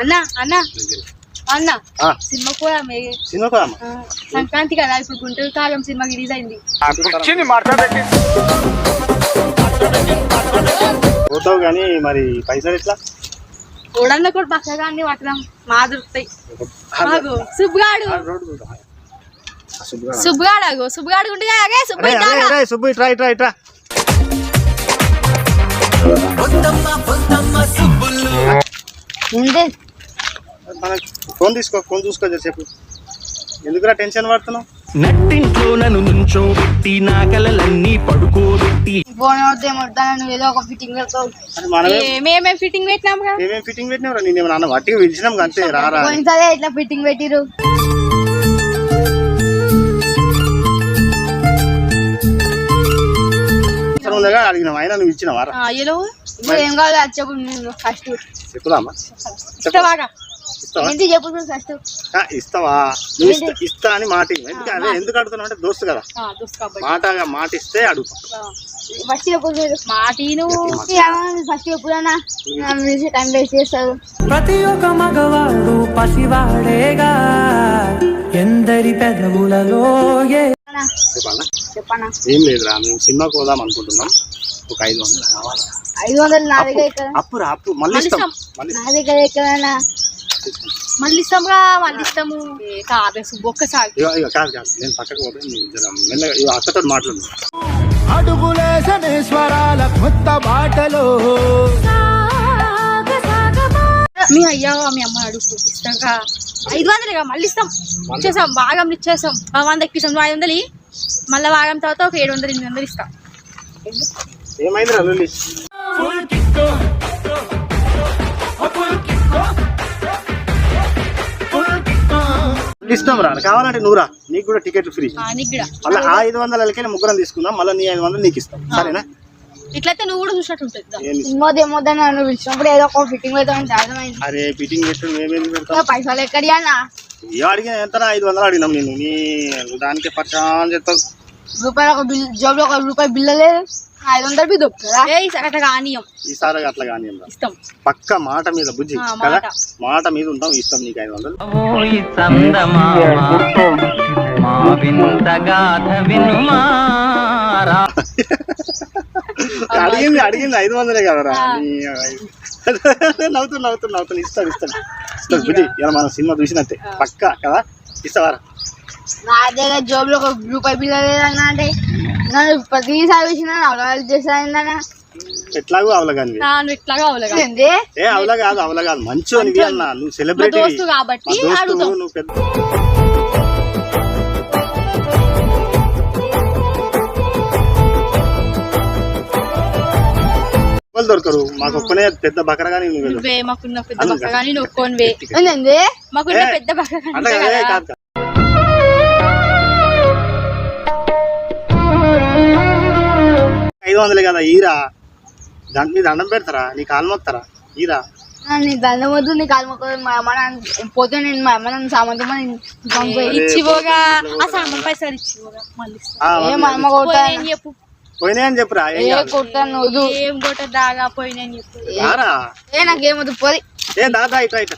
అన్న అన్న అన్న. ఆ, సినిమా కూడా సినిమా సంక్రాంతి కదా ఇప్పుడు గుంటూరు కాలం సినిమా రిలీజ్ అయింది. పోతావు కానీ మరి పైసలు ఎట్లా? కూడా పక్కగా అన్ని పట్టడం మా దొరుకుతాయి మాకు సుబ్బుగాడు. సుబ్బుగాడు? అగో సుబ్బుగాడు ఉంటే అగే సుబ్బు ఇట్రా ఇట్రా ఇట్రా ఉందే. మన ఫోన్ తీసుకో ఫోన్ చూసుకో చెప్పు ఎందుకురా టెన్షన్ పడుతున్నావు? నట్టింట్లో నన్ను నుంచోబెట్టి నా కలలన్నీ పడుకోబెట్టి. ఫోన్ అవుతే మొత్తాను నువ్వు ఏదో ఒక ఫిట్టింగ్ పెడతావు అది మనమే మేమేం ఫిట్టింగ్ పెట్టినాం ఏమేమి ఫిట్టింగ్ పెట్టినావురా? నేను ఏమన్నా వట్టిగా పిలిచినాం అంతే రారా పోయినసారి ఇట్లా ఫిట్టింగ్ పెట్టిరు అడిగినాం అయినా నువ్వు అయ్యలో ఏం కావాలి అది చెప్పు నేను ఫస్ట్ చెప్పుదామా? ఇస్తావా ఏంటి చెప్పు ఫస్ట్ ఆ, ఇస్తావా? నువ్వు ఇస్తా అని మాట ఇవ్వు. ఎందుకు అడుగుతున్నావు అంటే దోస్తు కదా. మాట మాట. ఇస్తే అడుగుతా ఫస్ట్ టైం వేస్ట్ ప్రతి ఒక్క మగవాడు పసివాడేగా. ఎందరి పెదవులలో చెప్పనా? ఏం లేదురా మేము సినిమాకి పోదాం అనుకుంటున్నాం. ఒక ఐదు వందలు కావాలి? ఐదు వందలు నా దగ్గర ఎక్కడ? అప్పు రా అప్పు మళ్ళీ ఇస్తాం. మళ్ళీ నా దగ్గర ఎక్కడైనా మళ్ళీ ఇస్తాముగా మళ్ళీ ఇస్తాము కాదే సుబ్బు ఒక్కసారి. ఇగో ఇగో కాదు కాదు నేను పక్కకు పోతే నువ్వు జర మెల్లగా ఇగో అక్కతో మాట్లాడు. అడుగులేసనే స్వరాల కొత్త బాటలో. మీ అయ్యా మీ అమ్మ అడుగు ఇస్తాగా ఐదు వందలుగా మళ్ళీ ఇస్తాం ఇచ్చేసాం భాగం ఇచ్చేసాం. వంద ఎక్కిస్తాం ఐదు వందలు. మళ్ళీ భాగం తర్వాత ఒక ఏడు వందలు ఎనిమిది వందలు ఇస్తాం. ఏమైంది ఇస్తాం రా కావాలంటే నువ్వురా. నీకు కూడా టికెట్ ఫ్రీ. ఆ, నీకు కూడా. మళ్ళీ ఆ ఐదు వందలకి ముగ్గురం తీసుకుందాం మళ్ళీ నీ ఐదు వందలు నీకు ఇస్తాం. సరేనా? ఇట్లయితే నువ్వు కూడా చూసినట్టు ఉంటుంది. పిలిచినప్పుడు ఏదో ఒక ఫిట్టింగ్ అరే ఫిట్టింగ్ పైసలు ఎక్కడి అడిగిన ఎంత ఐదు వందలు అడిగినాం నేను నీ దానికి పరిచయం చెప్తావు రూపాయలు ఒక బిల్ ఒక రూపాయి బిల్ల లేదు ఐదు వందలు బి దొక్కుతుందా ఏ సగట కానీయం. ఈసారి అట్లా కానీ ఇస్తాం. పక్క మాట మీద బుజ్జి కదా? మాట. మాట మీద ఉంటాం ఇస్తాం నీకు ఐదు వందలు అడిగింది అడిగింది ఐదు వందలే కదరా నవ్వుతు నవ్వుతు నవ్వుతు ఇస్తాడు ఇస్తాడు. ఇస్తాడు బుజ్జి ఇలా మనం సినిమా చూసినట్టే. పక్క కదా? ఇస్తావారా? నా దగ్గర జాబ్లో ఒక రూపాయి లేదన్నా అంటే నన్ను ప్రతిసారి వచ్చిన ఎట్లాగో అవలగాని ఏ అవల కాదు అవల అన్న నువ్వు సెలబ్రిటీ దోస్తు కాబట్టి నువ్వు పెద్ద ఎవరు దొరకరు మాకు ఒక్కనే పెద్ద బకర కానీ నువ్వు మాకున్న పెద్ద. కానీ నువ్వు మాకున్న ఏ, పెద్ద బక్క వందలే కదా ఈరా. దాని మీద దండం పెడతారా? నీ కాలు మొక్తారా ఈరా. ఆ, నీ దండం వద్దు నీ కాలు మొక్క మా అమ్మ నాన్న పోతే నేను మా అమ్మ నాన్న సామంతం ఇచ్చి పోగా ఆ సామాన్ పైసలు మళ్ళీ. మా అమ్మ చెప్పు. పోయినాయి అని చెప్పురా ఏం. కొట్టాను వద్దు. ఏం కొట్ట దాగా పోయినాయని చెప్పు. ఏ నాకేమొద్దు పోయి ఏ దాదా ఇట్లా ఇట్లా.